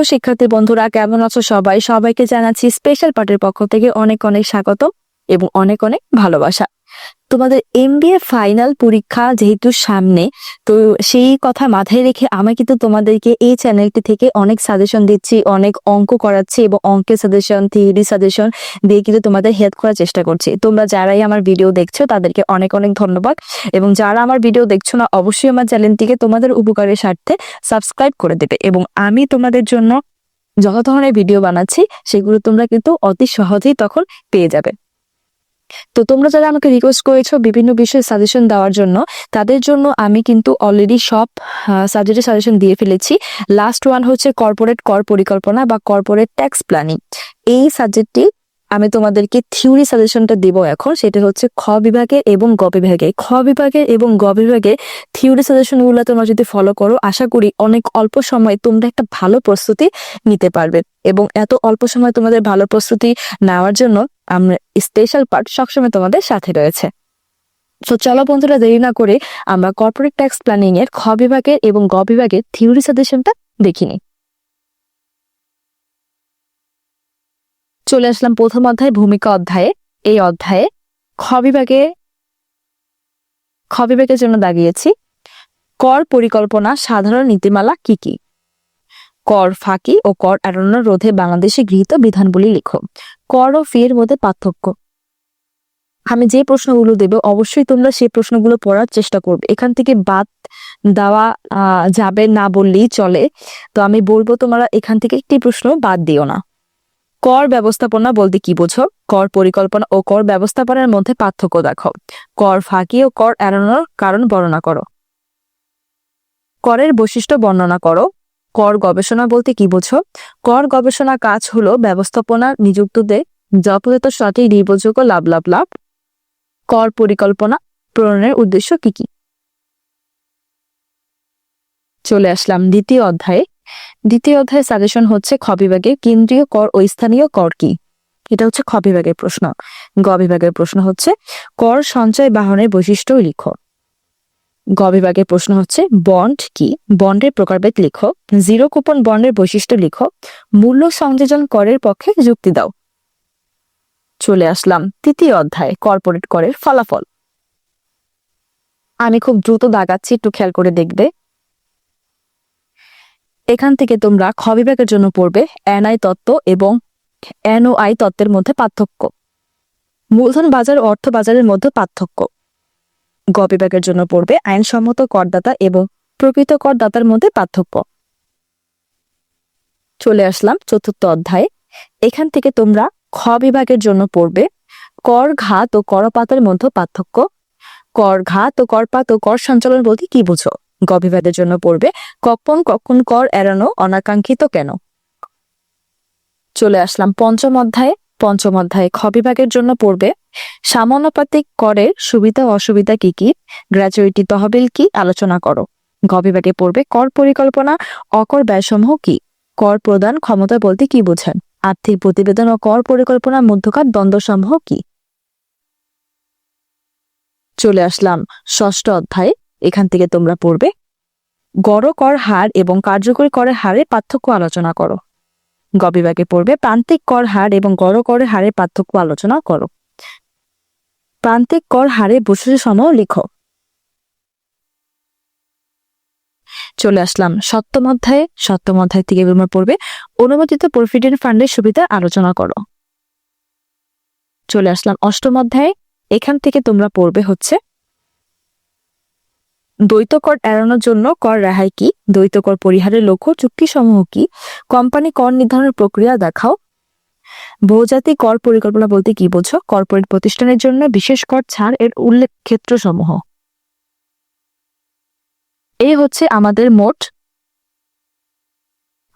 প্রিয় শিক্ষার্থী বন্ধুরা, কেমন আছো সবাই? সবাইকে জানাচ্ছি স্পেশাল পার্টির পক্ষ থেকে অনেক অনেক স্বাগত এবং অনেক অনেক ভালোবাসা। তোমাদের এমবিএ ফাইনাল পরীক্ষা যেহেতু সামনে, তো সেই কথা মাথায় রেখে আমি কিন্তু তোমাদেরকে এই চ্যানেলটি থেকে অনেক সাজেশন দিচ্ছি, অনেক অঙ্ক করাচ্ছি এবং অঙ্কের সাজেশন থিওরি সাজেশন দিয়ে কিন্তু তোমাদের হেল্প করার চেষ্টা করছি। তোমরা যারাই আমার ভিডিও দেখছ, তাদেরকে অনেক অনেক ধন্যবাদ এবং যারা আমার ভিডিও দেখছ না, অবশ্যই আমার চ্যানেলটিকে তোমাদের উপকারের স্বার্থে সাবস্ক্রাইব করে দেবে এবং আমি তোমাদের জন্য যত ধরনের ভিডিও বানাচ্ছি, সেগুলো তোমরা কিন্তু অতি সহজেই তখন পেয়ে যাবে। তো তোমরা যারা আমাকে রিকোয়েস্ট করেছ বিভিন্ন বিষয়ে সাজেশন দেওয়ার জন্য, তাদের জন্য আমি কিন্তু অলরেডি সব সাবজেক্টের সাজেশন দিয়ে ফেলেছি। লাস্ট ওয়ান হচ্ছে কর্পোরেট কর পরিকল্পনা বা কর্পোরেট ট্যাক্স প্ল্যানিং এই সাবজেক্টটি আমি তোমাদেরকে থিওরি সাজেশনটা দেব এখন। সেটা হচ্ছে খ বিভাগের এবং গ বিভাগে। খ বিভাগের এবং গ বিভাগের থিওরি সাজেশনগুলো তোমরা যদি ফলো করো, আশা করি অনেক অল্প সময়ে তোমরা একটা ভালো প্রস্তুতি নিতে পারবে। এবং এত অল্প সময় তোমাদের ভালো প্রস্তুতি নেওয়ার জন্য আমরা স্পেশাল পার্ট সবসময় তোমাদের সাথে রয়েছে। তো চলো বন্ধুরা, দেরি না করে আমরা কর্পোরেট ট্যাক্স প্ল্যানিং এর খ বিভাগের এবং গ বিভাগের থিওরি সাজেশনটা দেখিনি চলে আসলাম প্রথম অধ্যায়, ভূমিকা অধ্যায়ে। এই অধ্যায়ে খ বিভাগে, খ বিভাগের জন্য দাগিয়েছি। কর পরিকল্পনা, সাধারণ নীতিমালা কি কি? কর ফাঁকি ও কর এড়ানো রোধে বাংলাদেশে গৃহীত বিধানগুলি লিখো। কর ও ফি এর মধ্যে পার্থক্য। আমি যে প্রশ্নগুলো দেব, অবশ্যই তোমরা সেই প্রশ্নগুলো পড়ার চেষ্টা করবে। এখান থেকে বাদ দেওয়া যাবে না বললেই চলে। তো আমি বলব, তোমরা এখান থেকে একটি প্রশ্ন বাদ দিও না। কর ব্যবস্থাপনা বলতে কি বোঝো? কর পরিকল্পনা ও কর ব্যবস্থাপনার মধ্যে পার্থক্য দেখো। কর ফাঁকি ও কর এড়ানোর কারণ বর্ণনা করো। করের বৈশিষ্ট্য বর্ণনা করো। কর গবেষণা বলতে কি বোঝো? কর গবেষণা কাজ হলো ব্যবস্থাপনা নিযুক্তদের যথাযথ সঠিক নির্ভরযোগ্য লাভ লাভ লাভ। কর পরিকল্পনা প্রণয়নের উদ্দেশ্য কি কি? চলে আসলাম দ্বিতীয় অধ্যায়ে। দ্বিতীয় অধ্যায়ে সাজেশন হচ্ছে খ বিভাগে কেন্দ্রীয় কর ও স্থানীয় কর কি? এটা হচ্ছে খ বিভাগের প্রশ্ন। গ বিভাগের প্রশ্ন হচ্ছে, কর সঞ্চয় বাহনের বৈশিষ্ট্য লিখো। গ বিভাগের প্রশ্ন হচ্ছে বন্ড কি? বন্ডের প্রকারভেদ লিখো জিরো কুপন বন্ডের বৈশিষ্ট্য লিখো, মূল্য সংযোজন করের পক্ষে যুক্তি দাও। চলে আসলাম তৃতীয় অধ্যায় কর্পোরেট করের ফলাফল। আমি খুব দ্রুত দাগাচ্ছি, একটু খেয়াল করে দেখবে। এখান থেকে তোমরা খ বিভাগের জন্য পড়বে এনআই তত্ত্ব এবং এনওআই তত্ত্বের মধ্যে পার্থক্য। মূলধন বাজার, অর্থ বাজারের মধ্যে পার্থক্য। গ বিভাগের জন্য পড়বে আইনসম্মত করদাতা এবং প্রকৃত করদাতার মধ্যে পার্থক্য। চলে আসলাম চতুর্থ অধ্যায়ে। এখান থেকে তোমরা খ বিভাগের জন্য পড়বে, কর, ঘাত ও করপাতের মধ্যে পার্থক্য। কর, ঘাত ও করপাত ও কর সঞ্চালন বলতে কি বুঝো? গ বিভাগের জন্য পড়বে কখন কখন কর এড়ানো, অনাকাঙ্ক্ষিত কেন? চলে আসলাম পঞ্চম অধ্যায়ে। পঞ্চম অধ্যায়ে খ বিভাগের জন্য পড়বে সামান্যপাতিক করের সুবিধা অসুবিধা কি কি? গ্র্যাচুইটি তহবিল কি? আলোচনা করো। গ বিভাগে পড়বে, কর পরিকল্পনা, অকর ব্যয়সমূহ কি? কর প্রদান ক্ষমতা বলতে কি বোঝেন আর্থিক প্রতিবেদন ও কর পরিকল্পনার মধ্যকার দ্বন্দ্বসমূহ কি? চলে আসলাম ষষ্ঠ অধ্যায়ে, এখান থেকে তোমরা পড়বে। গড় কর হার এবং কার্যকরী করের হারে পার্থক্য আলোচনা করো। গ বিভাগে পড়বে, প্রান্তিক কর হার এবং গড় করের হারে পার্থক্য আলোচনা করো। প্রান্তিক কর হারে বছরের সময় লিখো চলে আসলাম সপ্তম অধ্যায়ে। সপ্তম অধ্যায় থেকে তোমরা পড়বে, অনুমোদিত প্রভিডেন্ট ফান্ডের সুবিধা আলোচনা করো। চলে আসলাম অষ্টম অধ্যায়ে। এখান থেকে তোমরা পড়বে হচ্ছে, দ্বৈত কর এড়ানোর জন্য কর রেহাই কি? দ্বৈত কর পরিহারের লক্ষ্য চুক্তি সমূহ কি? কোম্পানি কর নির্ধারণের প্রক্রিয়া দেখাও। বহুজাতিক কর পরিকল্পনা বলতে কি বোঝো? কর্পোরেট প্রতিষ্ঠানের জন্য বিশেষ কর ছাড় এর উল্লেখ ক্ষেত্র সমূহ এই হচ্ছে আমাদের মোট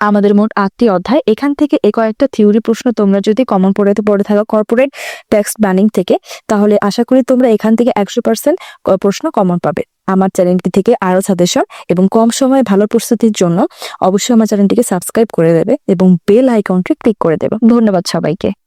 আমাদের মোট আটটি অধ্যায়। এখান থেকে এ কয়েকটা থিওরি প্রশ্ন তোমরা যদি কমন পড়ে পড়ে থাকো কর্পোরেট ট্যাক্স ব্যানিং থেকে, তাহলে আশা করি তোমরা এখান থেকে একশো পার্সেন্ট প্রশ্ন কমন পাবে। আমার চ্যানেলটি থেকে আরও সাজেশন এবং কম সময়ে ভালো প্রস্তুতির জন্য অবশ্যই আমার চ্যানেলটিকে সাবস্ক্রাইব করে দেবে এবং বেল আইকনটি ক্লিক করে দেবে। ধন্যবাদ সবাইকে।